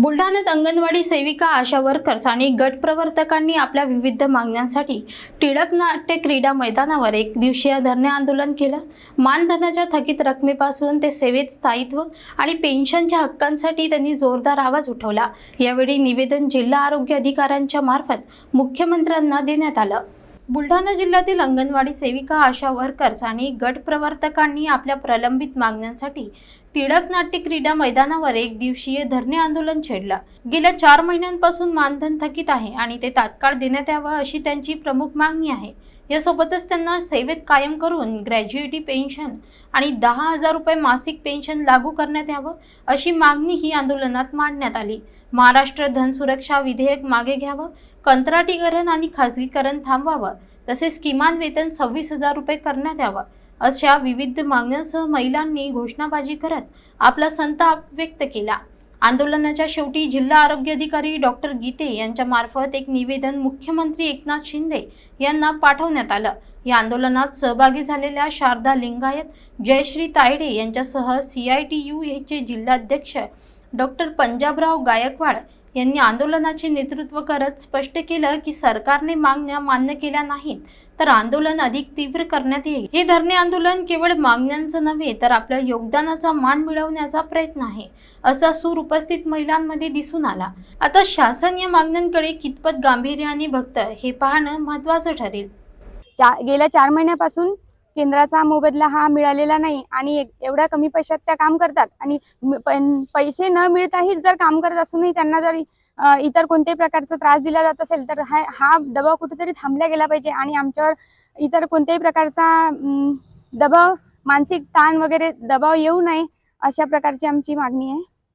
बुलढाण्यात अंगणवाडी सेविका आशा वर्कर्स आणि गट प्रवर्तकांनी आपल्या विविध मागण्यांसाठी टिळक नाट्य क्रीडा मैदानावर एक दिवसीय धरणे आंदोलन केलं. मानधनाच्या थकीत रकमेपासून ते सेवेत स्थायित्व आणि पेन्शनच्या हक्कांसाठी त्यांनी जोरदार आवाज उठवला. यावेळी निवेदन जिल्हा आरोग्य अधिकाऱ्यांच्या मार्फत मुख्यमंत्र्यांना देण्यात आलं. बुलढाणा जिल्ह्यातील अंगणवाडी सेविका आशा वर्कर्स आणि गट प्रवर्तकांनी आपल्या प्रलंबित मागण्यांसाठी टिळक नाट्य क्रीडा मैदानावर एक दिवसीय धरणे आंदोलन छेडलं. गेल्या चार महिन्यांपासून मानधन थकीत आहे आणि ते तात्काळ देण्यात यावं अशी त्यांची प्रमुख मागणी आहे. यासोबतच त्यांना सेवेत कायम करून ग्रॅज्युएटी पेन्शन आणि दहा हजार रुपये मासिक पेन्शन लागू करण्यात यावं अशी मागणी ही आंदोलनात मांडण्यात आली. महाराष्ट्र धनसुरक्षा विधेयक मागे घ्यावं कंत्राटीकरण आणि खाजगीकरण थांबवावं तसेच किमान वेतन सव्वीस हजार रुपये करण्यात यावं अशा विविध मागण्यांसह महिलांनी घोषणाबाजी करत आपला संताप व्यक्त केला. आंदोलनाच्या शेवटी जिल्हा आरोग्य अधिकारी डॉक्टर गीते यांच्या मार्फत एक निवेदन मुख्यमंत्री एकनाथ शिंदे यांना पाठवण्यात आलं. या आंदोलनात सहभागी झालेल्या शारदा लिंगायत जयश्री तायडे यांच्यासह सी आय टी यू एचे जिल्हाध्यक्ष डॉक्टर पंजाबराव गायकवाड यांनी आंदोलनाचे नेतृत्व करत स्पष्ट केलं की सरकारने मागण्या मान्य केल्या नाहीत तर आंदोलन अधिक तीव्र करण्यात येईल. हे धरणे आंदोलन केवळ मागण्यांचं नव्हे तर आपल्या योगदानाचा मान मिळवण्याचा प्रयत्न आहे असा सूर उपस्थित महिलांमध्ये दिसून आला. आता शासन या मागण्यांकडे कितपत गांभीर्याने बघतं हे पाहणं महत्वाचं ठरेल. चा गेल्या चार महिन्यापासून केंद्राचा मोबदला हा मिळालेला नाही आणि एक- एवढ्या कमी पैशात त्या काम करतात. आणि पैसे न मिळताही जर काम करत असूनही त्यांना जर इतर कोणत्याही प्रकारचा त्रास दिला जात असेल तर हा हा दबाव कुठेतरी थांबला गेला पाहिजे आणि आमच्यावर इतर कोणत्याही प्रकारचा दबाव मानसिक ताण वगैरे दबाव येऊ नये अशा प्रकारची आमची मागणी आहे.